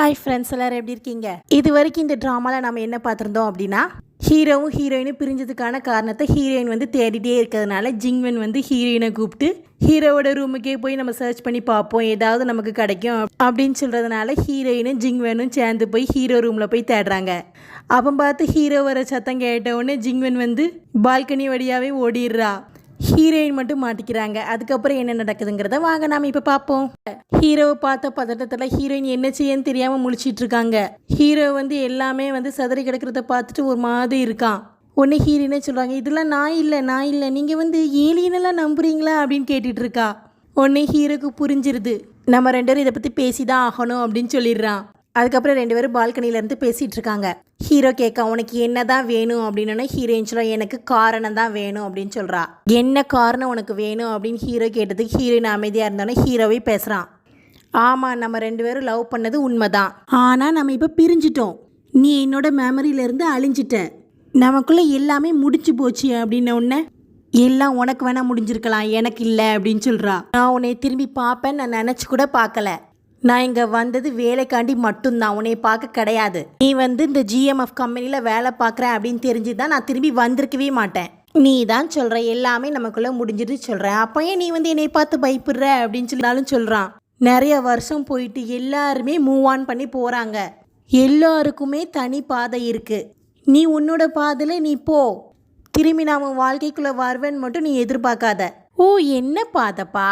Hi friends எல்லாரும் எப்படி இருக்கீங்க? இது வரைக்கும் இந்த ட்ராமாவில் நம்ம என்ன பார்த்துருந்தோம் அப்படின்னா ஹீரோவும் ஹீரோயினும் பிரிஞ்சதுக்கான காரணத்தை ஹீரோயின் வந்து தேடிட்டே இருக்கிறதுனால ஜிங்வன் வந்து ஹீரோயினை கூப்பிட்டு ஹீரோவோட ரூமுக்கே போய் நம்ம சர்ச் பண்ணி பார்ப்போம் ஏதாவது நமக்கு கிடைக்கும் அப்படின்னு சொல்கிறதுனால ஹீரோயினும் ஜிங்வனும் சேர்ந்து போய் ஹீரோ ரூமில் போய் தேடுறாங்க. அப்போ பார்த்து ஹீரோ வர சத்தம் கேட்ட உடனே ஜிங்வன் வந்து பால்கனி வழியாகவே ஓடிடுறா. ஹீரோயின் மட்டும் மாட்டிக்கிறாங்க. அதுக்கப்புறம் என்ன நடக்குதுங்கிறத வாங்க நாம இப்போ பார்ப்போம் ஹீரோவை பார்த்த பதட்டத்தில் ஹீரோயின் என்ன செய்யன்னு தெரியாமல் முழிச்சிட்டு இருக்காங்க. ஹீரோ வந்து எல்லாமே வந்து சதறி கிடக்கிறத பார்த்துட்டு ஒரு மாதிரி இருக்கான். ஒன்று ஹீரோயினே சொல்கிறாங்க இதெல்லாம் நான் இல்லை நான் இல்லை. நீங்கள் வந்து ஏலியனெல்லாம் நம்புறீங்களா? அப்படின்னு கேட்டுட்டு இருக்கா. ஒன்று ஹீரோக்கு புரிஞ்சிருது. நம்ம ரெண்டு பேரும் இதை பற்றி பேசி தான் ஆகணும் அப்படின்னு சொல்லிடுறான். அதுக்கப்புறம் ரெண்டு பேரும் பால்கனிலேருந்து பேசிகிட்டு இருக்காங்க. ஹீரோ கேட்க உனக்கு என்ன தான் வேணும் அப்படின்னா ஹீரோயின் சொல்ல எனக்கு காரணம் தான் வேணும் அப்படின்னு சொல்கிறா என்ன காரணம் உனக்கு வேணும்? அப்படின்னு ஹீரோ கேட்டதுக்கு ஹீரோயின் அமைதியாக இருந்தோன்னே ஹீரோவே பேசுகிறான் ஆமாம் நம்ம ரெண்டு பேரும் லவ் பண்ணது உண்மைதான். ஆனால் நம்ம இப்போ பிரிஞ்சிட்டோம். நீ என்னோட மெமரியிலேருந்து அழிஞ்சிட்ட. நமக்குள்ளே எல்லாமே முடிஞ்சு போச்சு அப்படின்ன உடனே எல்லாம் உனக்கு வேணால் முடிஞ்சிருக்கலாம் எனக்கு இல்லை அப்படின்னு சொல்கிறா நான் உன்னை திரும்பி பார்ப்பேன் நான் நினச்சி கூட பார்க்கல. நான் இங்கே வந்தது வேலைக்காண்டி மட்டும்தான். உன்னை பார்க்க கிடையாது. நீ வந்து இந்த ஜிஎம்எஃப் கம்பெனியில் வேலை பார்க்குற அப்படின்னு தெரிஞ்சு தான் நான் திரும்பி வந்திருக்கவே மாட்டேன். நீ தான் சொல்கிற எல்லாமே நமக்குள்ளே முடிஞ்சிட்டு சொல்கிறேன் அப்போ ஏன் நீ வந்து என்னை பார்த்து பயப்படுற அப்படின்னு சொன்னாலும் சொல்கிறான் நிறைய வருஷம் போயிட்டு எல்லாருமே மூவ் ஆன் பண்ணி போகிறாங்க எல்லாருக்குமே தனி பாதை இருக்குது நீ உன்னோட பாதையில் நீ போ. திரும்பி நான் உன் வாழ்க்கைக்குள்ளே வருவேன்னு மட்டும் நீ எதிர்பார்க்காத. ஓ என்ன பாதைப்பா?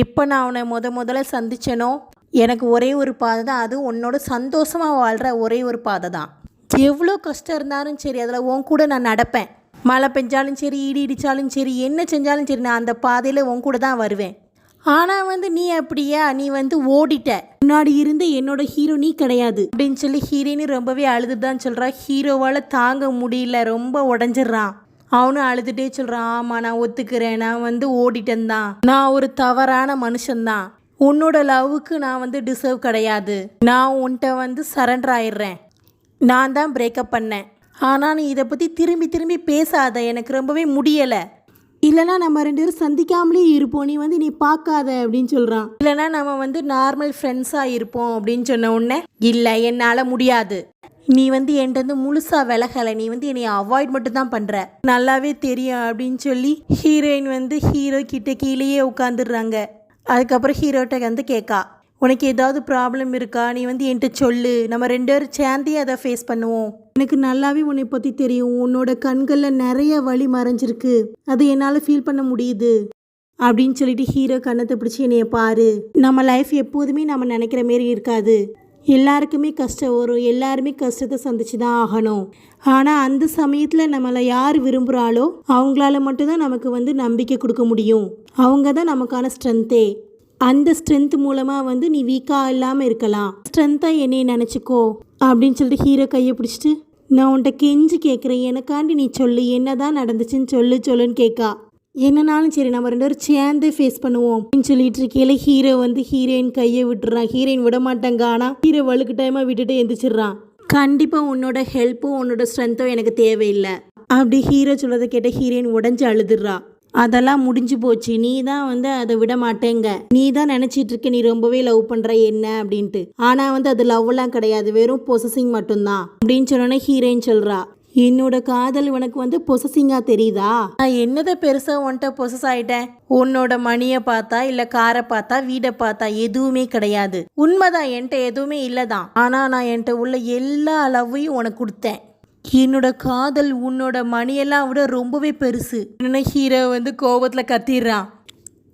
எப்போ நான் அவனை முத முதல்ல சந்திச்சனோ எனக்கு ஒரே ஒரு பாதை தான். அது உன்னோட சந்தோஷமாக வாழ்கிற ஒரே ஒரு பாதை தான். எவ்வளோ கஷ்டம் இருந்தாலும் சரி அதில் உன் கூட நான் நடப்பேன். மழை பெஞ்சாலும் சரி இடி இடித்தாலும் சரி என்ன செஞ்சாலும் சரி நான் அந்த பாதையில் உன் கூட தான் வருவேன். ஆனால் வந்து நீ அப்படியா? நீ வந்து ஓடிட்ட. முன்னாடி இருந்த என்னோட ஹீரோ நீ கிடையாது. அப்படின்னு சொல்லி ஹீரோயினு ரொம்பவே அழுதுதான் சொல்கிறா ஹீரோவால் தாங்க முடியல ரொம்ப உடஞ்சிடுறான். அவனும் அழுதுட்டே சொல்கிறான் ஆமாம் நான் ஒத்துக்கிறேன். நான் வந்து ஓடிட்டேன் தான். நான் ஒரு தவறான மனுஷன்தான் உன்னோட லவ்வுக்கு நான் வந்து டிசர்வ் கிடையாது. நான் உன்கிட்ட வந்து சரண்டர் ஆயிடுறேன். நான் தான் பிரேக்கப் பண்ணேன். ஆனால் நீ இதை பற்றி திரும்பி திரும்பி பேசாத. எனக்கு ரொம்பவே முடியலை. இல்லைனா நம்ம ரெண்டு பேரும் சந்திக்காமலே இருப்போம். நீ வந்து நீ பார்க்காத அப்படின்னு சொல்கிறான் இல்லைனா நம்ம வந்து நார்மல் ஃப்ரெண்ட்ஸாக இருப்போம் அப்படின்னு சொன்ன உடனே இல்லை என்னால் முடியாது. நீ வந்து என்கிட்ட வந்து முழுசாக விலகலை. நீ வந்து என்னை அவாய்ட் மட்டும் தான் பண்ணுற நல்லாவே தெரியும் அப்படின்னு சொல்லி ஹீரோயின் வந்து ஹீரோ கிட்ட கீழேயே உட்காந்துடுறாங்க அதுக்கப்புறம் ஹீரோட்ட வந்து கேட்கா உனக்கு ஏதாவது ப்ராப்ளம் இருக்கா? நீ வந்து என்கிட்ட சொல்லு. நம்ம ரெண்டு பேரும் சேர்ந்தே அதை ஃபேஸ் பண்ணுவோம். எனக்கு நல்லாவே உன்னை பற்றி தெரியும். உன்னோட கண்களில் நிறைய வழி மறைஞ்சிருக்கு. அதை என்னால் ஃபீல் பண்ண முடியுது. அப்படின்னு சொல்லிட்டு ஹீரோ கண்ணத்தை பிடிச்சி என்னைய பாரு. நம்ம லைஃப் எப்போதுமே நம்ம நினைக்கிற மாரி இருக்காது. எல்லாருக்குமே கஷ்டம் வரும் எல்லாருமே கஷ்டத்தை சந்திச்சு தான் ஆகணும். ஆனால் அந்த சமயத்தில் நம்மளை யார் விரும்புகிறாளோ அவங்களால மட்டும்தான் நமக்கு வந்து நம்பிக்கை கொடுக்க முடியும். அவங்க தான் நமக்கான ஸ்ட்ரென்த்தே அந்த ஸ்ட்ரென்த் மூலமாக வந்து நீ வீக்காக இல்லாமல் இருக்கலாம். ஸ்ட்ரென்த்தாக என்னையை நினச்சிக்கோ அப்படின்னு சொல்லிட்டு ஹீரோ கையை பிடிச்சிட்டு நான் உன்கிட்ட கெஞ்சி கேட்குறேன் எனக்காண்டி நீ சொல்லு. என்ன தான் நடந்துச்சுன்னு சொல்லு சொல்லுன்னு கேட்கா என்னன்னாலும் சரி நம்ம ரெண்டு பேரும் சேர்ந்து ஃபேஸ் பண்ணுவோம். அப்படின்னு சொல்லிட்டு இருக்கையில ஹீரோ வந்து ஹீரோயின் கையை விட்டுறான். ஹீரோயின் விட மாட்டாங்க. ஆனால் ஹீரோ வழுக்கு டைமாக விட்டுட்டு எந்திரிச்சிடுறான். கண்டிப்பாக உன்னோட ஹெல்ப்பும் உன்னோட ஸ்ட்ரென்த்தும் எனக்கு தேவையில்லை. அப்படி ஹீரோ சொல்கிறத கேட்ட ஹீரோயின் உடஞ்சி அழுதுடுறா அதெல்லாம் முடிஞ்சு போச்சு. நீ தான் வந்து அதை விட மாட்டேங்க. நீ தான் நினச்சிட்டு இருக்க நீ ரொம்பவே லவ் பண்ணுற என்ன அப்படின்ட்டு. ஆனால் வந்து அது லவ்லாம் கிடையாது. வெறும் பொசசிங் மட்டும்தான். அப்படின்னு சொன்னோன்னே ஹீரோயின் சொல்கிறா என்னோட காதல் உனக்கு வந்து பொசசிங்கா தெரியுதா? நான் என்னதை பெருசாக உன்கிட்ட பொசஸ் ஆயிட்டேன்? உன்னோட மணியை பார்த்தா இல்லை காரை பார்த்தா வீடை பார்த்தா எதுவுமே கிடையாது. உண்மைதான் என்கிட்ட எதுவுமே இல்லதான். ஆனால் நான் என்கிட்ட உள்ள எல்லா அளவையும் உனக்கு கொடுத்தேன். என்னோட காதல் உன்னோட மணியெல்லாம் விட ரொம்பவே பெருசு. என்ன ஹீரோ வந்து கோபத்தில் கத்திடுறான்.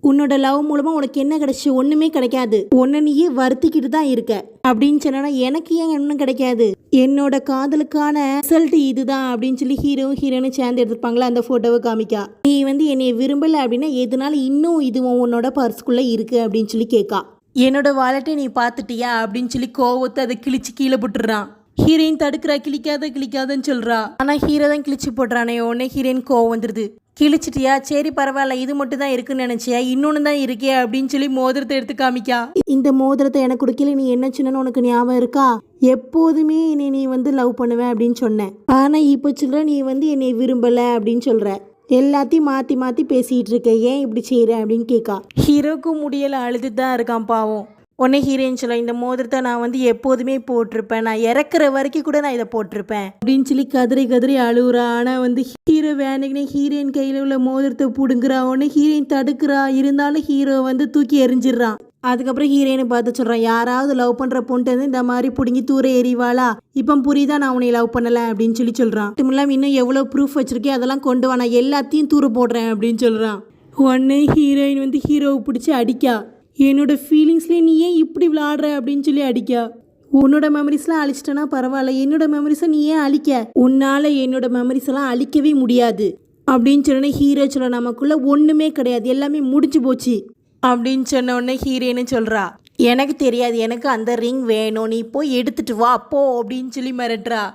உன்னோட லவ் மூலமாக உனக்கு என்ன கிடைச்சு? ஒன்றுமே கிடைக்காது. உன்னை நீயே வருத்திக்கிட்டு தான் இருக்க. அப்படின்னு சொன்னா எனக்கு ஏன் ஒன்றும் கிடைக்காது? என்னோட காதலுக்கான ரிசல்ட் இதுதான் அப்படின்னு சொல்லி ஹீரோ ஹீரோன்னு சேர்ந்து எடுத்துருப்பாங்களா? அந்த ஃபோட்டோவை காமிக்கா. நீ வந்து என்னை விரும்பல அப்படின்னா எதனால இன்னும் இதுவும் உன்னோட பர்ஸ்க்குள்ளே இருக்கு அப்படின்னு சொல்லி கேட்கா என்னோட வாலெட்டை நீ பார்த்துட்டியா? அப்படின்னு சொல்லி கோவத்தை அதை கிழிச்சு கீழே போட்டுறான் ஹீரோயின் தடுக்கிறா கிழிக்காத கிழிக்காதன்னு சொல்றா. ஆனா ஹீரோ தான் கிழிச்சு போடுறானே உடனே ஹீரோயின் கோவம் வந்துடுது கிழிச்சிட்டியா? சரி பரவாயில்ல இது மட்டும் தான் இருக்குன்னு நினைச்சியா? இன்னொன்று தான் இருக்கே அப்படின்னு சொல்லி மோதிரத்தை எடுத்து காமிக்கா. இந்த மோதிரத்தை எனக்கு கொடுக்கல நீ என்ன சொன்னு உனக்கு ஞாபகம் இருக்கா? எப்போதுமே என்னை நீ வந்து லவ் பண்ணுவேன் அப்படின்னு சொன்னேன். ஆனா இப்போ சொல்ற நீ வந்து என்னை விரும்பல அப்படின்னு சொல்ற. எல்லாத்தையும் மாற்றி மாற்றி பேசிகிட்டு இருக்க. ஏன் இப்படி செய்கிற அப்படின்னு கேட்கா ஹீரோக்கும் முடியலை அழுது தான் இருக்கான் பாவம். உடனே ஹீரோயின் சொல்ல இந்த மோதிரத்தை நான் வந்து எப்போதுமே போட்டிருப்பேன். நான் இறக்குற வரைக்கும் கூட நான் இதை போட்டிருப்பேன். அப்படின்னு சொல்லி கதறி கதறி அழுகுறா ஆனால் வந்து ஹீரோ வேணுக்குனே ஹீரோயின் கையில் உள்ள மோதிரத்தை பிடுங்குறா. உடனே ஹீரோயின் தடுக்கிறா. இருந்தாலும் ஹீரோ வந்து தூக்கி எறிஞ்சிடுறான். அதுக்கப்புறம் ஹீரோயினை பார்த்து சொல்கிறான் யாராவது லவ் பண்ணுற பொண்ணு இந்த மாதிரி பிடுங்கி தூர எறிவாளா? இப்போ புரியுதா நான் உன்னை லவ் பண்ணலை? அப்படின்னு சொல்லி சொல்கிறான் இல்லாமல் இன்னும் எவ்வளோ ப்ரூஃப் வச்சுருக்கேன் அதெல்லாம் கொண்டு வா. நான் எல்லாத்தையும் தூர போடுறேன் அப்படின்னு சொல்கிறான் உடனே ஹீரோயின் வந்து ஹீரோவை பிடிச்சி அடிக்கா. என்னோட ஃபீலிங்ஸ்லேயே நீ ஏன் இப்படி விளாடுற அப்படின்னு சொல்லி அடிக்கா. உன்னோட மெமரிஸ்லாம் அழிச்சிட்டனா பரவாயில்ல. என்னோட மெமரிஸை நீ ஏன் அழிக்க? உன்னால் என்னோட மெமரிஸ் எல்லாம் அழிக்கவே முடியாது. அப்படின்னு சொன்னோடனே ஹீரோ சொல்ல நமக்குள்ளே ஒன்றுமே கிடையாது. எல்லாமே முடிஞ்சு போச்சு. அப்படின்னு சொன்ன உடனே ஹீரோன்னு சொல்கிறா எனக்கு தெரியாது. எனக்கு அந்த ரிங் வேணும். நீ போய் எடுத்துட்டு வா. போ. அப்படின்னு சொல்லி மிரட்டுறா.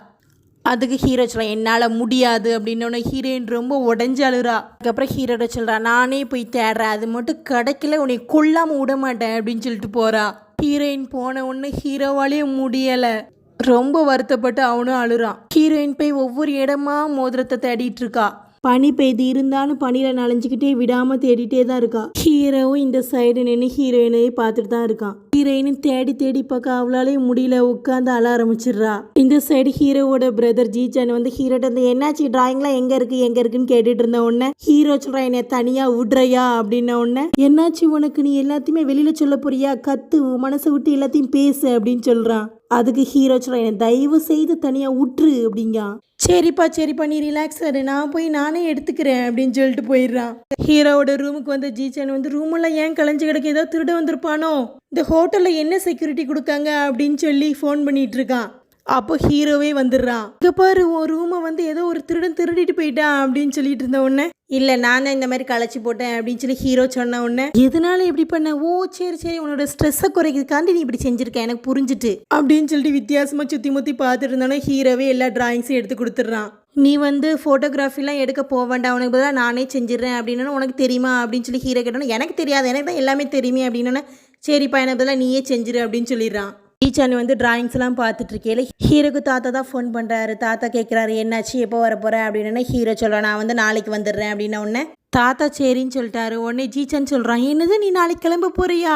அதுக்கு ஹீரோ சொல்கிறான் என்னால் முடியாது அப்படின்னோடனே ஹீரோயின் ரொம்ப உடஞ்சி அழுறா. அதுக்கப்புறம் ஹீரோட சொல்கிறா நானே போய் தேடுறேன் அது மட்டும் கிடைக்கல உன்னை கொல்லாமல் விட மாட்டேன் அப்படின்னு சொல்லிட்டு போகிறா ஹீரோயின் போன உடனே ஹீரோவாலேயும் முடியலை. ரொம்ப வருத்தப்பட்டு அவனும் அழுறான். ஹீரோயின் போய் ஒவ்வொரு இடமா மோதிரத்தை தேடிட்டு இருக்கா. பனி பெய்து இருந்தாலும் பனியில் நனைஞ்சுக்கிட்டே விடாமல் தேடிட்டே தான் இருக்கா. ஹீரோவும் இந்த சைடு நின்று ஹீரோயினையும் பார்த்துட்டு தான் இருக்கான் ஹீரோயினும் தேடி தேடி பார்க்க அவளாலே முடியல உட்காந்து அழ ஆரம்பிச்சிடுறா. இந்த சைடு ஹீரோவோட பிரதர் ஜீஜான் வந்து ஹீரோட்ட இருந்து என்னாச்சு டிராயிங்லாம் எங்க இருக்கு எங்க இருக்குன்னு கேட்டுட்டு இருந்த உடனே ஹீரோ சொல்றான் என்னை தனியா விடுறையா? அப்படின்ன உடனே என்னாச்சு உனக்கு? நீ எல்லாத்தையுமே வெளியில சொல்ல போறியா? கத்து மனசை விட்டு எல்லாத்தையும் பேசு அப்படின்னு சொல்றான் அதுக்கு ஹீரோ சொல்றான் என்னை தயவு செய்து தனியாக விட்டுரு அப்படிங்க. சரிப்பா சரிப்பா நீ ரிலாக்ஸ் ஆடு நான் போய் நானே எடுத்துக்கிறேன் அப்படின்னு சொல்லிட்டு போயிடுறான் ஹீரோவோட ரூமுக்கு வந்த ஜீச்சன் வந்து ரூமெல்லாம் ஏன் கலைஞ்சு கிடக்கு? ஏதோ திருட வந்திருப்பானோ? இந்த ஹோட்டலில் என்ன செக்யூரிட்டி கொடுக்காங்க? அப்படின்னு சொல்லி ஃபோன் பண்ணிகிட்டு இருக்கான். அப்போ ஹீரோவே வந்துடுறான் இங்கே பாரு உன் ரூமை வந்து ஏதோ ஒரு திருடன் திருடிட்டு போயிட்டான் அப்படின்னு சொல்லிட்டு இருந்த உடனே இல்லை நான் தான் இந்த மாதிரி களைச்சி போட்டேன் அப்படின்னு சொல்லி ஹீரோ சொன்ன உடனே எதனால இப்படி பண்ண? ஓ சரி சரி உன்னோட ஸ்ட்ரெஸ்ஸை குறைக்கிறதுக்காண்டி நீ இப்படி செஞ்சிருக்க எனக்கு புரிஞ்சுட்டு அப்படின்னு சொல்லிட்டு வித்தியாசமாக சுற்றி முத்தி பார்த்துட்டு இருந்தோன்னே ஹீரோவே எல்லா டிராயிங்ஸும் எடுத்து கொடுத்துட்றான். நீ வந்து ஃபோட்டோகிராஃபிலாம் எடுக்க போக வேண்டாம் உனக்கு பதிலாக நானே செஞ்சிடுறேன் அப்படின்னு உனக்கு தெரியுமா? அப்படின்னு சொல்லி ஹீரோ கேட்டோன்னா எனக்கு தெரியாது எனக்கு தான் எல்லாமே தெரியுமே அப்படின்னு சரிப்பா எனக்கு பதிலாக நீயே செஞ்சிரு அப்படின்னு சொல்லிடுறான். ஈச்சானி வந்து டிராயிங்ஸ்லாம் பார்த்துட்டு இருக்கையில ஹீரோக்கு தாத்தா தான் ஃபோன் பண்ணுறாரு தாத்தா கேட்குறாரு என்னாச்சு? எப்போ வர போகிற அப்படின்னு ஹீரோ சொல்கிறேன் நான் வந்து நாளைக்கு வந்துடுறேன். அப்படின்ன உடனே தாத்தா சரின்னு சொல்லிட்டாரு. உடனே ஜீச்சான் சொல்கிறான் என்னது நீ நாளைக்கு கிளம்ப போறியா?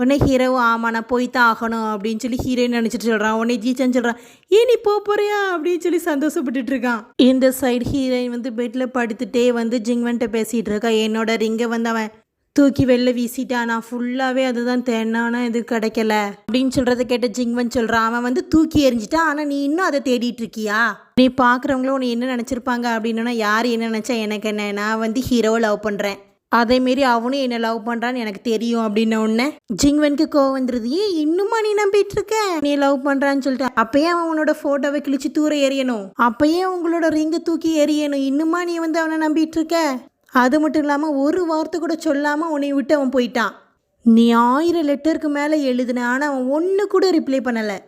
உடனே ஹீரோவும் ஆமாம் நான் போய் தான் ஆகணும். அப்படின்னு சொல்லி ஹீரோயின் நினச்சிட்டு சொல்கிறான் உடனே ஜீச்சன் சொல்கிறான் ஏன் நீ போக போறியா? அப்படின்னு சொல்லி சந்தோஷப்பட்டுட்டு இருக்கான். இந்த சைடு ஹீரோயின் வந்து பெட்டில் படுத்துட்டே வந்து ஜிங்வன்ட்ட பேசிகிட்டு இருக்கா. என்னோட ரிங்கை வந்து அவன் தூக்கி வெளில வீசிட்டான் நான் ஃபுல்லாகவே அதுதான் தேடினானா இது கிடைக்கல. அப்படின்னு சொல்கிறத கேட்ட ஜிங்வன் சொல்கிறான் அவன் வந்து தூக்கி எறிஞ்சிட்டான். ஆனால் நீ இன்னும் அதை தேடிட்டு இருக்கியா? நீ பார்க்குறவங்களும் உன்னை என்ன நினச்சிருப்பாங்க? அப்படின்னா யார் என்ன நினச்சா எனக்கு என்ன? நான் வந்து ஹீரோவை லவ் பண்ணுறேன் அதேமாரி அவனும் என்னை லவ் பண்ணுறான்னு எனக்கு தெரியும். அப்படின்ன உடனே ஜிங்வனுக்கு கோவம் வந்துருது. ஏன் இன்னுமா நீ நம்பிட்டு இருக்க நீ லவ் பண்ணுறான்னு சொல்லிட்டு அப்பயே அவன் உன்னோட ஃபோட்டோவை கிழிச்சு தூர எறியணும். அப்பயே உங்களோட ரிங்கை தூக்கி எறியணும். இன்னுமா நீ வந்து அவனை நம்பிட்டு இருக்க அது மட்டும் இல்லாமல் ஒரு வார்த்தை கூட சொல்லாமல் உன்னை விட்டு அவன் போயிட்டான். நீ ஆயிரம் லெட்டருக்கு மேலே எழுதுன ஆனால் அவன் ஒன்று கூட ரிப்ளை பண்ணலை.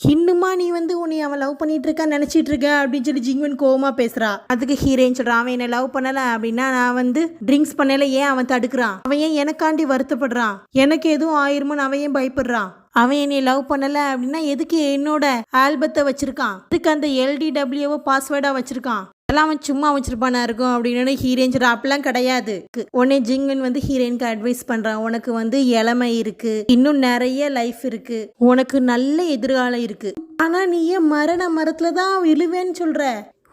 இன்னுமா நீ வந்து உன்னை அவன் லவ் பண்ணிட்டு இருக்கான்னு நினச்சிட்டு இருக்க அப்படின்னு சொல்லி ஜிங்வன் கோவமாக பேசுகிறா அதுக்கு ஹீரோயின் சொல்கிறான் அவன் என்னை லவ் பண்ணலை அப்படின்னா நான் வந்து ட்ரிங்க்ஸ் பண்ணல ஏன் அவன் தடுக்கிறான்? அவன் ஏன் எனக்காண்டி வருத்தப்படுறான்? எனக்கு எதுவும் ஆயிருமோன்னு அவன் ஏன் பயப்படுறான்? அவன் என்னை லவ் பண்ணலை அப்படின்னா எதுக்கு என்னோட ஆல்பத்தை வச்சிருக்கான்? அதுக்கு அந்த எல்டிடபிள்யூவை பாஸ்வேர்டாக வச்சிருக்கான்? அதெல்லாம் அவன் சும்மா வச்சிருப்பானா இருக்கும் அப்படின்னு ஹீரோயின் சொல்ற அப்பெல்லாம் கிடையாது. உடனே ஜிங்கன் வந்து ஹீரோயினுக்கு அட்வைஸ் பண்றான். உனக்கு வந்து இளமை இருக்கு. இன்னும் நிறைய லைஃப் இருக்கு. உனக்கு நல்ல எதிர்காலம் இருக்கு. ஆனா நீ ஏன் மரண மரத்துல தான் விழுவேன்னு சொல்ற?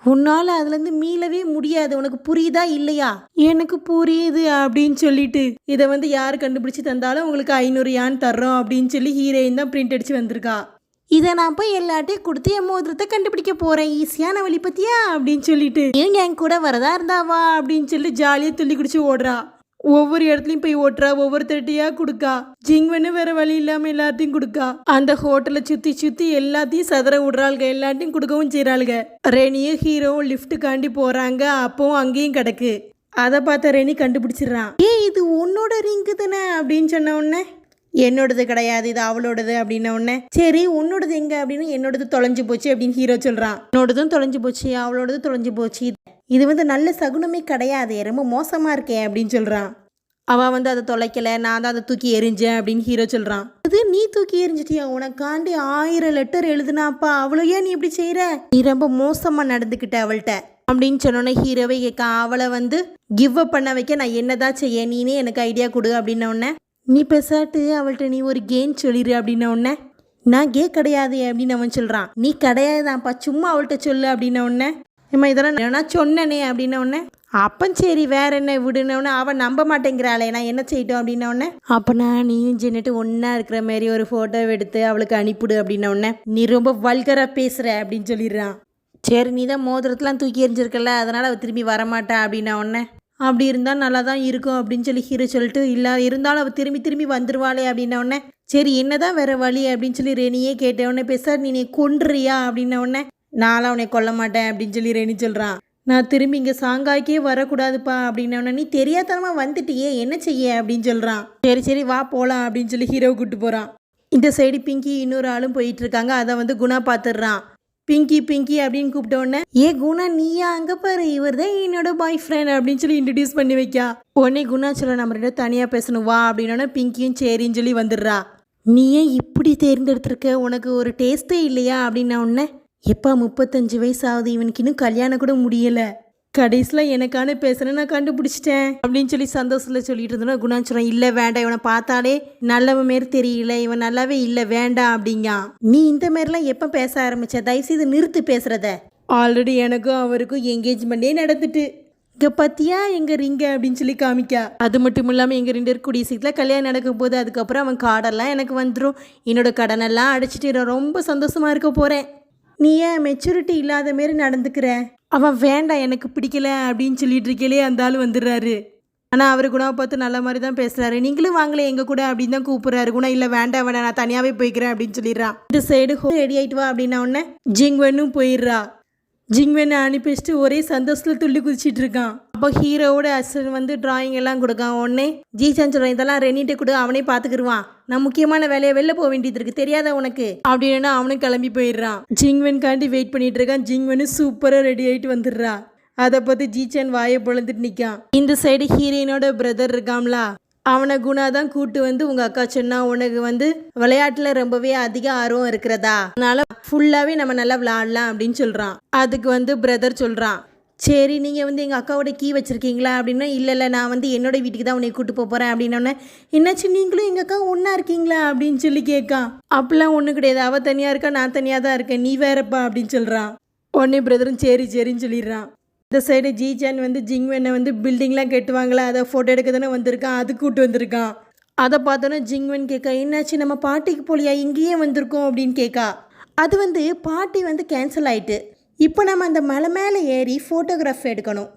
உன்னால அதுலேருந்து மீளவே முடியாது. உனக்கு புரியுதா இல்லையா? எனக்கு புரியுது அப்படின்னு சொல்லிட்டு இதை வந்து யார் கண்டுபிடிச்சி தந்தாலும் உங்களுக்கு ஐநூறு யான் தர்றோம் அப்படின்னு சொல்லி ஹீரோயின் தான் பிரிண்ட் அடிச்சு வந்திருக்கா. இதை நான் போய் எல்லாட்டையும் கொடுத்து என் மோதிரத்தை கண்டுபிடிக்க போகிறேன் ஈஸியான வழி பற்றியா அப்படின்னு சொல்லிட்டு. ஏன் என் கூட வரதா இருந்தாவா? அப்படின்னு சொல்லி ஜாலியாக துள்ளி குடிச்சு ஓடுறா. ஒவ்வொரு இடத்துலையும் போய் ஓட்டுறா. ஒவ்வொரு கொடுக்கா. ஜிங்வனு வேற வழி இல்லாமல் எல்லாத்தையும் கொடுக்கா. அந்த ஹோட்டலை சுத்தி சுத்தி எல்லாத்தையும் சதற விடுறாளுங்க எல்லாத்தையும் கொடுக்கவும் செய்கிறாளுங்க ரெனியும் ஹீரோவும் லிஃப்ட்டுக்காண்டி போறாங்க. அப்பவும் அங்கேயும் கிடக்கு. அதை பார்த்த ரெனி கண்டுபிடிச்சிடுறான் ஏ இது உன்னோட ரிங்கு தானே? அப்படின்னு சொன்ன உடனே என்னோடது கிடையாது இது அவளோடது அப்படின்ன உடனே சரி உன்னோடது எங்க அப்படின்னு என்னோடது தொலைஞ்சு போச்சு அப்படின்னு ஹீரோ சொல்றான். என்னோடதும் தொலைஞ்சு போச்சு அவளோடது தொலைஞ்சு போச்சு. இது வந்து நல்ல சகுனமே கிடையாது ரொம்ப மோசமா இருக்கே அப்படின்னு சொல்றான். அவன் வந்து அதை தொலைக்கல நான் தான் அதை தூக்கி எரிஞ்சேன் அப்படின்னு ஹீரோ சொல்றான். அது நீ தூக்கி எரிஞ்சிட்டியா உனக்காண்டி ஆயிரம் லெட்டர் எழுதுனாப்பா அவ்வளோ ஏன் நீ இப்படி செய்யற நீ ரொம்ப மோசமா நடந்துக்கிட்ட அவள்கிட்ட அப்படின்னு சொன்னோன்னே ஹீரோவை கேட்க அவளை வந்து கிவ் அப் பண்ண வைக்க நான் என்னதான் செய்ய நீனே எனக்கு ஐடியா கொடு அப்படின்ன உடனே நீ பெசாட்டு அவள்கிட்ட நீ ஒரு கேம் சொல்லிடு அப்படின்ன உடனே நான் கே கிடையாது அப்படின்னு அவன் சொல்கிறான் நீ கிடையாதுதான்ப்பா சும்மா அவள்கிட்ட சொல்லு அப்படின்ன உடனே இம்மா இதெல்லாம் நான் சொன்னனே அப்படின்ன உடனே அப்பன் சரி வேற என்ன விடுனவுடனே அவன் நம்ப மாட்டேங்கிறாளே நான் என்ன செய்யட்டும் அப்படின்ன உடனே அப்பனா நீயும் ஜென்னிட்டு ஒன்றா இருக்கிற மாதிரி ஒரு ஃபோட்டோ எடுத்து அவளுக்கு அனுப்பிடு அப்படின்ன உடனே நீ ரொம்ப வல்கராக பேசுகிற அப்படின்னு சொல்லிடுறான். சரி நீ தான் மோதிரத்தெலாம் தூக்கி எறிஞ்சிருக்கல அதனால் அவள் திரும்பி வரமாட்டான் அப்படின்ன உடனே அப்படி இருந்தால் நல்லா தான் இருக்கும் அப்படின்னு சொல்லி ஹீரோ சொல்லிட்டு இல்லை இருந்தாலும் அவள் திரும்பி திரும்பி வந்துருவாளே அப்படின்னோடனே சரி என்னதான் வேற வழி அப்படின்னு சொல்லி ரெனியே கேட்ட உடனே நீ நீ கொன்றியா அப்படின்ன உடனே நான்லாம் அவனை கொல்ல மாட்டேன் அப்படின்னு சொல்லி ரெனி சொல்கிறான் நான் திரும்பி இங்கே சாங்காய்க்கே வரக்கூடாதுப்பா அப்படின்ன நீ தெரியாதனமாக வந்துட்டியே என்ன செய்ய? அப்படின்னு சொல்கிறான் சரி சரி வா போகலாம் அப்படின்னு சொல்லி ஹீரோவை கூப்பிட்டு போகிறான் இந்த சைடு பிங்கி இன்னொரு ஆளும் போயிட்டு இருக்காங்க. அதை வந்து குணா பார்த்துடுறான் பிங்கி பிங்கி அப்படின்னு கூப்பிட்ட உடனே ஏ குணா நீயா? அங்க பாரு இவர் தான் என்னோட பாய் ஃப்ரெண்ட் அப்படின்னு சொல்லி இன்ட்ரடியூஸ் பண்ணி வைக்கா. உடனே குணா சொல்ல நம்ம ரெண்டும் தனியாக பேசணும் வா அப்படின்னோடனே பிங்கியும் சரின்னு சொல்லி வந்துடுறா. நீ ஏன் இப்படி தேர்ந்தெடுத்திருக்க? உனக்கு ஒரு டேஸ்ட்டே இல்லையா? அப்படின்ன உடனே எப்பா முப்பத்தஞ்சு வயசு ஆகுது இவனுக்கு இன்னும் கல்யாணம் கூட முடியலை. கடைசியில் எனக்கான பேசுகிறேன் நான் கண்டுபிடிச்சிட்டேன். அப்படின்னு சொல்லி சந்தோஷத்தில் சொல்லிட்டு இருந்தோன்னா குணாச்சுரம் இல்லை வேண்டாம் இவனை பார்த்தாலே நல்லவன் மாரி தெரியல இவன் நல்லாவே இல்லை வேண்டாம் அப்படிங்க நீ இந்த மாதிரிலாம் எப்போ பேச ஆரம்பிச்ச? தயவுசெய்து நிறுத்து பேசுகிறத ஆல்ரெடி எனக்கும் அவருக்கும் என்கேஜ்மெண்ட்டே நடந்துட்டு. இங்கே பார்த்தியா எங்கள் ரிங்க? அப்படின்னு சொல்லி காமிக்கா. அது மட்டும் இல்லாமல் எங்கள் ரெண்டு பேரும் கூடிய சீக்கிரத்தில் கல்யாணம் நடக்கும் போது அதுக்கப்புறம் அவன் கார்டெல்லாம் எனக்கு வந்துடும் என்னோட கடனெல்லாம் அடைச்சிட்டு நான் ரொம்ப சந்தோஷமாக இருக்க போகிறேன் நீ ஏன் மெச்சூரிட்டி இல்லாத மாரி நடந்துக்கிற? அவன் வேண்டாம் எனக்கு பிடிக்கல அப்படின்னு சொல்லிட்டு இருக்கலே அந்த ஆள் வந்துடுறாரு. ஆனால் அவர் குணாவை பார்த்து நல்ல மாதிரி தான் பேசுகிறாரு நீங்களும் வாங்கல எங்கள் கூட அப்படின்னு தான் கூப்பிட்றாரு. குணா இல்லை வேண்டாம் வேணாம் நான் தனியாகவே போய்க்கிறேன் அப்படின்னு சொல்லிடுறான். இந்த சைடு ரெடி ஆகிட்டு வா அப்படின்னா உடனே ஜிங்வனும் போயிடுறா. ஜிங்வெனை அனுப்பி வச்சுட்டு ஒரே சந்தோஷத்தில் துள்ளி குதிச்சிட்டு இருக்கான் அப்போ ஹீரோவோட அசன் வந்து டிராயிங் எல்லாம் கொடுக்கான். உடனே ஜி சொல்கிறான் இதெல்லாம் ரெனிட்டே கொடு அவனே பார்த்துக்கிடுவான் நான் முக்கியமான வேலையை வெளில போக வேண்டியது இருக்கு தெரியாத உனக்கு? அப்படின்னா அவனும் கிளம்பி போயிடுறான். ஜிங்வன் காண்டி வெயிட் பண்ணிட்டு இருக்கான் ஜிங்வெனு சூப்பராக ரெடி ஆகிட்டு வந்துடுறா அதை பார்த்து ஜீச்சன் வாயை பொழுந்துட்டு நிற்கான். இந்த சைடு ஹீரோயினோட பிரதர் இருக்காம்ல அவனை குணா தான் கூட்டு வந்து உங்க அக்கா சொன்னா உனக்கு வந்து விளையாட்டுல ரொம்பவே அதிக ஆர்வம் இருக்கிறதா? அதனால ஃபுல்லாவே நம்ம நல்லா விளையாடலாம் அப்படின்னு சொல்றான். அதுக்கு வந்து பிரதர் சொல்றான். சரி நீங்கள் வந்து எங்கள் அக்காவோட கீ வச்சுருக்கீங்களா? அப்படின்னா இல்லை இல்லை நான் வந்து என்னோட வீட்டுக்கு தான் உன்னை கூட்டு போக போகிறேன் அப்படின்னோடனே என்னாச்சு? நீங்களும் எங்கள் அக்கா ஒன்றா இருக்கீங்களா? அப்படின்னு சொல்லி கேட்கான். அப்படிலாம் ஒன்றும் கிடையாது. அவள் தனியாக இருக்கா நான் தனியாக தான் இருக்கேன். நீ வேறப்பா அப்படின்னு சொல்கிறான் உடனே பிரதரும் சரி சரின்னு சொல்லிடுறான். இந்த சைடு ஜிஜான் வந்து ஜிங்வெனை வந்து பில்டிங்லாம் கெட்டுவாங்களே? அதை ஃபோட்டோ எடுக்க தானே வந்திருக்கான்? அது கூட்டு வந்திருக்கான். அதை பார்த்தோன்னே ஜிங்வன் கேட்கா என்னாச்சு? நம்ம பாட்டிக்கு போலியா? இங்கேயே வந்திருக்கோம் அப்படின்னு கேட்கா. அது வந்து பாட்டி வந்து கேன்சல் ஆயிட்டு இப்போ நம்ம அந்த மலை மேலே ஏறி ஃபோட்டோகிராஃப் எடுக்கணும்.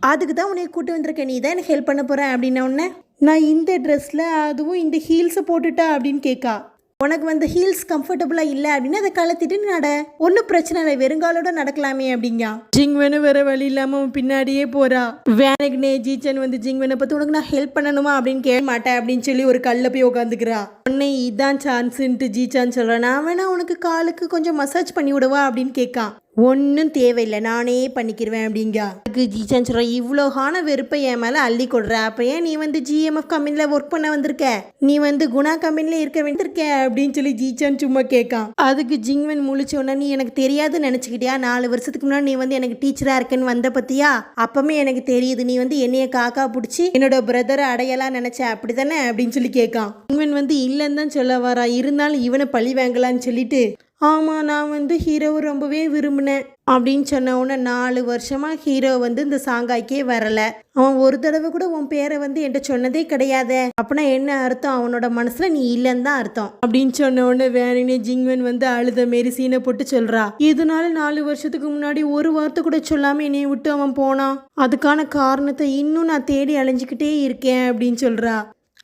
அதுக்கு தான் உனக்கு கூட்டு வந்திருக்கேன். நீ தான் எனக்கு ஹெல்ப் பண்ண போகிறேன் அப்படின்ன உடனே நான் இந்த ட்ரெஸ்ஸில் அதுவும் இந்த ஹீல்ஸை போட்டுட்டா அப்படின்னு கேட்கா. உனக்கு வந்து ஹீல்ஸ் கம்ஃபர்டபுளாக இல்லை அப்படின்னு அதை கலத்திட்டு நட. ஒன்றும் பிரச்சனை இல்லை. வெறுங்காலோட நடக்கலாமே அப்படிங்க. ஜிங்வனு வேற வழி இல்லாமல் பின்னாடியே போறா. வேனக்னே ஜீச்சன் வந்து ஜிங்வனை பார்த்து உனக்கு நான் ஹெல்ப் பண்ணணுமா அப்படின்னு கேட்க மாட்டேன் அப்படின்னு சொல்லி ஒரு கல்ல போய் உட்காந்துக்கிறா உன்னை இதான் சான்ஸுன்ட்டு ஜீச்சான் சொல்கிறேன் நான் வேணா உனக்கு காலுக்கு கொஞ்சம் மசாஜ் பண்ணி விடவா அப்படின்னு கேட்கான். ஒன்றும் தேவையில்லை நானே பண்ணிக்கிருவேன் அப்படிங்க. அதுக்கு ஜிச்சான் சொல்கிறேன் இவ்வளோகான வெறுப்பை என் மேலே அள்ளி கொடுற. அப்போ ஏன் நீ வந்து ஜிஎம்எஃப் கம்பெனியில் ஒர்க் பண்ண வந்திருக்க? நீ வந்து குணா கம்பெனியில் இருக்க வேண்டியிருக்க அப்படின்னு சொல்லி ஜீச்சான் சும்மா கேட்கான். அதுக்கு ஜிங்வன் முழிச்ச உடனே நீ எனக்கு தெரியாது நினச்சிக்கிட்டியா? நாலு வருஷத்துக்கு முன்னாடி நீ வந்து எனக்கு டீச்சராக இருக்கேன்னு வந்த பத்தியா? அப்பமே எனக்கு தெரியுது. நீ வந்து என்னைய காக்கா பிடிச்சி என்னோட பிரதரை அடையலாம் நினச்ச அப்படி தானே அப்படின்னு சொல்லி கேட்கான். ஜிங்வன் வந்து இல்லைன்னு தான் சொல்ல வரா. இருந்தாலும் இவனை பழி வாங்கலான்னு சொல்லிட்டு ஆமாம் நான் வந்து ஹீரோவை ரொம்பவே விரும்பினேன் அப்படின்னு சொன்ன உடனே நாலு வருஷமாக ஹீரோ வந்து இந்த சாங்காய்க்கே வரலை. அவன் ஒரு தடவை கூட உன் பேரை வந்து என்கிட்ட சொன்னதே கிடையாதே. அப்படின்னா என்ன அர்த்தம்? அவனோட மனசில் நீ இல்லைன்னு தான் அர்த்தம். அப்படின்னு சொன்ன உடனே வேணுனே ஜிங்வன் வந்து அழுத மாரி சீனை போட்டு சொல்கிறா இதனால நாலு வருஷத்துக்கு முன்னாடி ஒரு வார்த்தை கூட சொல்லாமல் என்னை விட்டு அவன் போனான். அதுக்கான காரணத்தை இன்னும் நான் தேடி அலைஞ்சிக்கிட்டே இருக்கேன் அப்படின்னு சொல்கிறா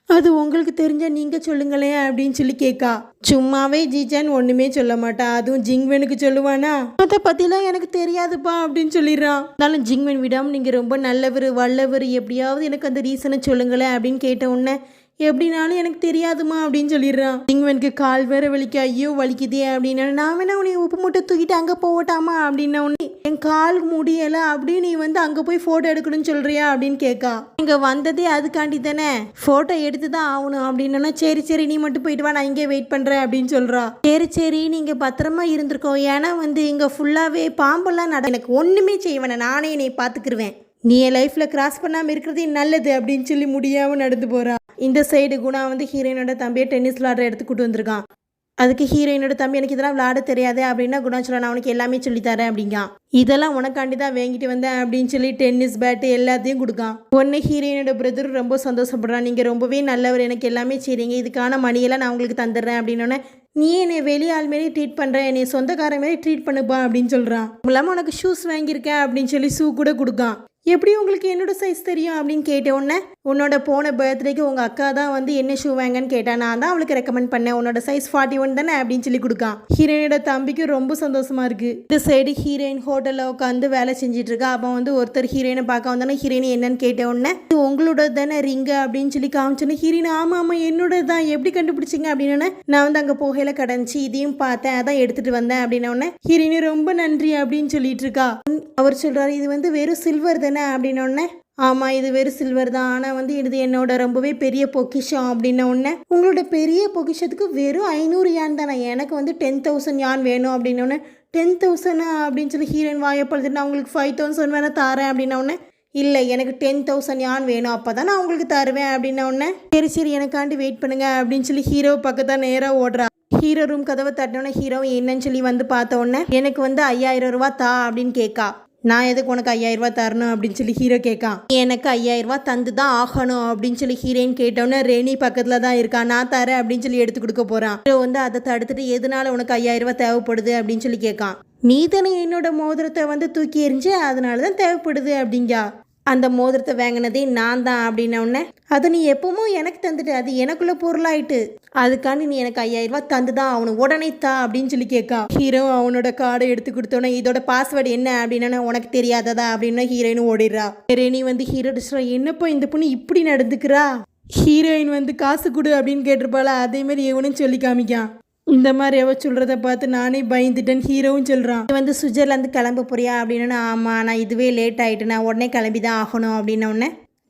அது உங்களுக்கு தெரிஞ்ச நீங்கள் சொல்லுங்களேன் அப்படின்னு சொல்லி கேட்கா சும்மாவே ஜிஜான் ஒன்றுமே சொல்ல மாட்டா. அதுவும் ஜிங்வெனுக்கு சொல்லுவானா? அதை பற்றிலாம் எனக்கு தெரியாதுப்பா அப்படின்னு சொல்லிடுறான் இருந்தாலும் ஜிங்வென் விடாமல் நீங்கள் ரொம்ப நல்லவர் வல்லவர். எப்படியாவது எனக்கு அந்த ரீசனை சொல்லுங்களேன் அப்படின்னு கேட்ட உடனே எப்படினாலும் எனக்கு தெரியாதுமா? அப்படின்னு சொல்லிடுறான் ஜிங்வனுக்கு கால் வேற வலிக்க. ஐயோ வலிக்குதே அப்படின்னு நான் வேணா உனக்கு உப்பு மூட்டை தூக்கிட்டு அங்கே போகட்டாமா? அப்படின்ன உடனே என் கால் முடியல அப்படின்னு நீ வந்து அங்கே போய் ஃபோட்டோ எடுக்கணும்னு சொல்றியா? அப்படின்னு கேட்கா இங்கே வந்ததே அதுக்காண்டி தானே? ஃபோட்டோ எடுத்து தான் ஆகணும் அப்படின்னா சரி சரி நீ மட்டும் போயிட்டு வா நான் இங்கே வெயிட் பண்ணுறேன் அப்படின்னு சொல்கிறா சரி சரி நீங்கள் பத்திரமா இருந்திருக்கோம். ஏன்னா வந்து இங்கே ஃபுல்லாகவே பாம்பெல்லாம் நட எனக்கு ஒன்றுமே செய்வேன் நானே என்னை பார்த்துக்கிருவேன். நீ என் லைஃப்பில் கிராஸ் பண்ணாமல் இருக்கிறதே நல்லது அப்படின்னு சொல்லி முடியாமல் நடந்து போகிறா இந்த சைடு குணா வந்து ஹீரோயினோட தம்பியை டென்னிஸ் விளாட்ற எடுத்து கூட்டு வந்திருக்கான். அதுக்கு ஹீரோயினோட தம்பி எனக்கு இதெல்லாம் விளாட தெரியாது அப்படின்னா குணம் சொல்ல நான் உனக்கு எல்லாமே சொல்லித்தரேன் அப்படிங்கான் இதெல்லாம் உனக்காண்டி தான் வாங்கிட்டு வந்தேன் அப்படின்னு சொல்லி டென்னிஸ் பேட்டு எல்லாத்தையும் கொடுக்கான். ஒன்று ஹீரோயினோட பிரதர் ரொம்ப சந்தோஷப்படுறான் நீங்கள் ரொம்பவே நல்லவர் எனக்கு எல்லாமே செய்றீங்க. இதுக்கான மணியெல்லாம் நான் உங்களுக்கு தந்துடுறேன் அப்படின்னோடனே நீ என்னை வெளியாள் ஆள் மாரி ட்ரீட் பண்ணுற என்னை சொந்தக்கார மாரி ட்ரீட் பண்ணுப்பா அப்படின்னு சொல்கிறான் இல்லாமல் உனக்கு ஷூஸ் வாங்கியிருக்கேன் அப்படின்னு சொல்லி ஷூ கூட கொடுக்கான். எப்படி உங்களுக்கு என்னோட சைஸ் தெரியும் அப்படின்னு கேட்ட உடனே உன்னோட போன பர்த்டேக்கு உங்கள் அக்கா தான் வந்து என்ன ஷூ வாங்கன்னு கேட்டா நான் தான் அவளுக்கு ரெக்கமெண்ட் பண்ணேன். உன்னோட சைஸ் ஃபார்ட்டி ஒன் தானே அப்படின்னு சொல்லி கொடுக்கான். ஹீரோயினோட தம்பிக்கு ரொம்ப சந்தோஷமா இருக்கு. இந்த சைடு ஹீரோயின் ஹோட்டலில் உட்காந்து வேலை செஞ்சுட்டு இருக்கா. அப்போ வந்து ஒருத்தர் ஹீரோயினை பார்க்க வந்தானே ஹீரோயின் என்னன்னு கேட்ட உடனே "இது உங்களோட தானே ரிங்கு அப்படின்னு சொல்லி காமிச்சோன்னே ஹீரோயின் ஆமாம் ஆமாம் என்னோட தான். எப்படி கண்டுபிடிச்சிங்க? அப்படின்னு நான் வந்து அங்கே போகையில கடந்துச்சு. இதையும் பார்த்தேன். அதான் எடுத்துட்டு வந்தேன். அப்படின்ன உடனே ஹீரோயின் ரொம்ப நன்றி அப்படின்னு சொல்லிட்டு இருக்கா. அவர் சொல்றாரு இது வந்து வெறும் சில்வர் தானே. தானே அப்படின்னோடனே ஆமாம் இது வெறும் சில்வர் தான். ஆனால் வந்து இது என்னோட ரொம்பவே பெரிய பொக்கிஷம். அப்படின்ன உடனே உங்களோட பெரிய பொக்கிஷத்துக்கு வெறும் ஐநூறு யான் தானே. எனக்கு வந்து டென் தௌசண்ட் யான் வேணும். அப்படின்னோடனே டென் தௌசண்ட் அப்படின்னு சொல்லி ஹீரோயின் வாயப்பழுதுட்டு நான் உங்களுக்கு ஃபைவ் தௌசண்ட் வேணால் தரேன். அப்படின்னோடனே இல்லை எனக்கு டென் தௌசண்ட் யான் வேணும். அப்போ தான் நான் உங்களுக்கு தருவேன். அப்படின்ன உடனே சரி சரி எனக்காண்டி வெயிட் பண்ணுங்க. அப்படின்னு சொல்லி ஹீரோ பக்கத்தான் நேராக ஓடுறா. ஹீரோ ரூம் கதவை தட்டினோன்னே ஹீரோ என்னன்னு சொல்லி வந்து பார்த்த உடனே எனக்கு வந்து ஐயாயிரம் ரூபா தா அப்படின்னு கேட்கா. நான் எதுக்கு உனக்கு ஐயாயிரம் தரணும் அப்படின்னு சொல்லி ஹீரோ கேட்கான் எனக்கு ஐயாயிரம் தந்து தான் ஆகணும் அப்படின்னு சொல்லி ஹீரோயின் கேட்டோன்னே ரேணி பக்கத்தில் தான் இருக்கான் நான் தரேன் அப்படின்னு சொல்லி எடுத்து கொடுக்க போகிறான் ஹீரோ வந்து அதை தடுத்துட்டு எதனால உனக்கு ஐயாயிரம் ரூபாய் தேவைப்படுது அப்படின்னு சொல்லி கேட்கான் நீ தானே என்னோட மோதிரத்தை வந்து தூக்கி எறிஞ்சு அதனால தான் தேவைப்படுது அப்படிங்கா. அந்த மோதிரத்தை வாங்கினதே நான் தான் அப்படின்ன அது நீ எப்பவுமோ எனக்கு தந்துட்டு அது எனக்குள்ள பொருளாயிட்டு. அதுக்காண்டி நீ எனக்கு ஐயாயிரம் ரூபாய் தந்து தான் அவனு உடனே தா அப்படின்னு சொல்லி கேட்கா. ஹீரோ அவனோட கார்டை எடுத்து கொடுத்தோன்னே இதோட பாஸ்வேர்டு என்ன? அப்படின்னா உனக்கு தெரியாததா? அப்படின்னு ஹீரோயின் ஓடிடுறா. ரெனி வந்து ஹீரோ டிஸ்ட்ரா என்னப்பா இந்த பொண்ணு இப்படி நடந்துக்கிறா? ஹீரோயின் வந்து காசு கொடு அப்படின்னு கேட்டிருப்பாளா? அதே மாதிரி இவனும் சொல்லி காமிக்கான் இந்த மாதிரி அவ சொல்கிறத பார்த்து நானே பயந்துட்டேன். ஹீரோவும் சொல்கிறான் வந்து சுவிட்சர்லாந்து கிளம்ப போறியா? அப்படின்னு. ஆமாம் நான் இதுவே லேட் ஆகிட்டு நான் உடனே கிளம்பி தான் ஆகணும். அப்படின்ன உடனே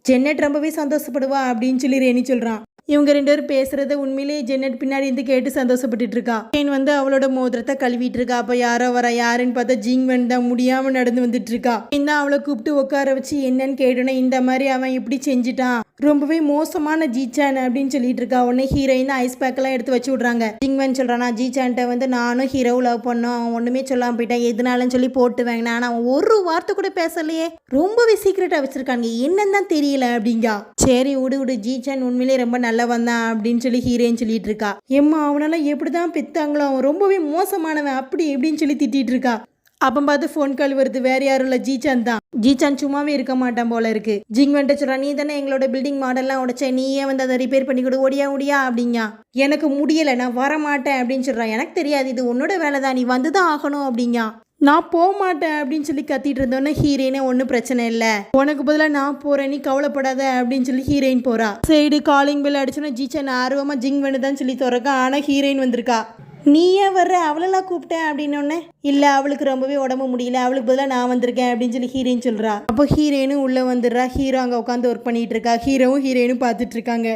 ஜென்னட் ரொம்பவே சந்தோஷப்படுவா அப்படின்னு சொல்லி ரெனி சொல்கிறான் இவங்க ரெண்டு பேரும் பேசுறத உண்மையிலேயே ஜென்னட் பின்னாடி இருந்து கேட்டு சந்தோஷப்பட்டுட்டு இருக்கா. ஜெயின் வந்து அவளோட மோதிரத்தை கழுவிட்டு இருக்கா. அப்போ யாரோ வர யாருன்னு பார்த்தா ஜிங் தான் முடியாம நடந்து வந்துட்டு இருக்கா. என்ன அவளை கூப்பிட்டு உட்கார வச்சு என்னன்னு கேட்டோன்னா இந்த மாதிரி அவன் இப்படி செஞ்சுட்டான். ரொம்பவே மோசமான ஜீச்சான் அப்படின்னு சொல்லிட்டு இருக்கா. உடனே ஹீரோயின் ஐஸ் பேக்கெல்லாம் எடுத்து வச்சு விட்றாங்க. ஜிங்வன் சொல்றானா ஜீச்சான்ட்ட வந்து நானும் ஹீரோ லவ் பண்ணோம். அவன் ஒன்றுமே சொல்லாமல் போயிட்டான். எதுனாலும் சொல்லி போட்டு வாங்கினேன். ஆனால் அவன் ஒரு வார்த்தை கூட பேசலையே. ரொம்பவே சீக்கிரட்டாக வச்சிருக்காங்க என்னன்னு தான் தெரியல அப்படிங்கா. சரி விடு விடு. ஜீச்சான் உண்மையிலே ரொம்ப நல்லவன் தான் அப்படின்னு சொல்லி ஹீரோயின் சொல்லிட்டு இருக்கா. எம்மா அவனால எப்படி தான் பெத்தாங்களோ அவன் ரொம்பவே மோசமானவன் அப்படி இப்படின்னு சொல்லி திட்டிட்டு இருக்கா. அப்போ பார்த்து ஃபோன் கால் வருது வேற யாரும் இல்லை ஜீச்சான் தான். ஜீச்சான் சும்மாவே இருக்க மாட்டான் போல இருக்கு. ஜிங் வந்துட்டு சொல்றா நீ தானே எங்களோட பில்டிங் மாடல்லாம் உடைச்ச நீயே வந்து அதை ரிப்பேர் பண்ணி கொடு. ஓடியா ஓடியா அப்படிங்க. எனக்கு முடியலை நான் வர மாட்டேன் அப்படின்னு சொல்றான் எனக்கு தெரியாது இது உன்னோட வேலை தான் நீ வந்து தான் ஆகணும் அப்படிங்க. நான் போக மாட்டேன் அப்படின்னு சொல்லி கத்திட்டு இருந்தோன்னே ஹீரோயினே ஒன்றும் பிரச்சனை இல்லை. உனக்கு பதிலாக நான் போகிறேன் நீ கவலைப்படாத அப்படின்னு சொல்லி ஹீரோயின் போகிறா சைடு காலிங் பெல் அடிச்சோன்னா ஜீச்சன் ஆர்வமாக ஜிங் வேணுதான்னு சொல்லி திறக்கா. ஆனால் ஹீரோயின் வந்திருக்கா. நீ ஏன் வர்ற. அவளெல்லாம் கூப்பிட்டேன் அப்படின்னோடனே இல்லை அவளுக்கு ரொம்பவே உடம்பு முடியல. அவளுக்கு பதிலாக நான் வந்திருக்கேன் அப்படின்னு சொல்லி ஹீரோயின் சொல்கிறா அப்போ ஹீரோயினும் உள்ளே வந்துடுறா. ஹீரோ அங்கே உட்காந்து ஒர்க் பண்ணிட்டு இருக்கா. ஹீரோவும் ஹீரோயினும் பார்த்துட்டு இருக்காங்க.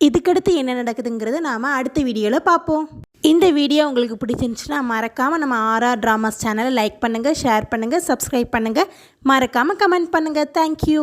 இதுக்கடுத்து என்ன நடக்குதுங்கிறத நாம் அடுத்த வீடியோவில் பார்ப்போம். இந்த வீடியோ உங்களுக்கு பிடிச்சிருந்துச்சுன்னா மறக்காமல் நம்ம ஆர்ஆர் ட்ராமாஸ் சேனலை லைக் பண்ணுங்கள் ஷேர் பண்ணுங்கள் சப்ஸ்கிரைப் பண்ணுங்கள் மறக்காமல் கமெண்ட் பண்ணுங்கள் தேங்க்யூ